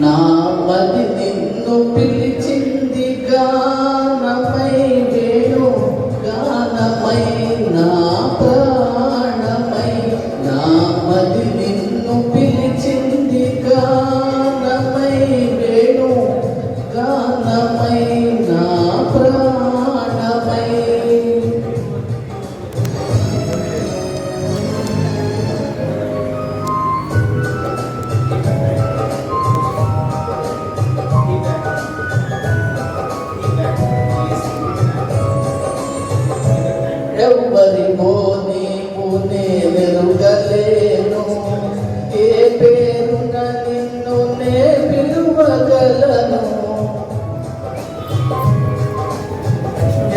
ನಾಮದಿ ನಿಂದು ಪಿಲ್ಲ ఎవ్వరికో నీవు నేనెరుగలేను ఏ పేరున నిన్ను నే పిలువగలను?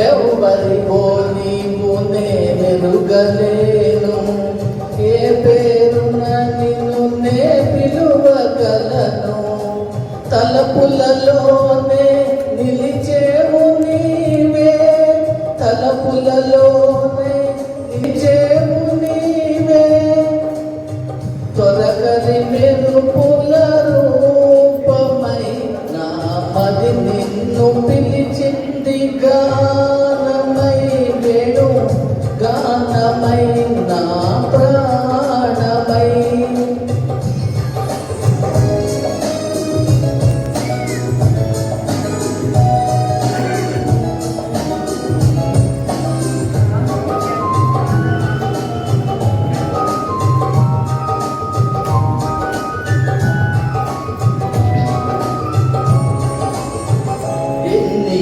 ఎవ్వరికో నీవు నేనెరుగలేను ఏ పేరున నిన్ను నే పిలువగలను? తలపులలో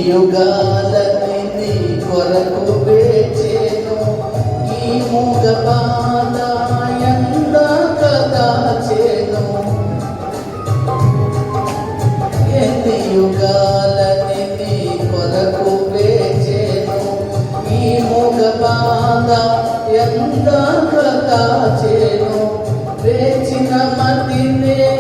యుగాలని నీ కొరకు వేచేను. ఈ మూగ బాధాయంద కదాచేను ఎన్ని యుగాలని నీ కొరకు వేచేను. ఈ మూగ బాధ ఎంత కదాచేను వేచిన మతినే వెలిగించరావే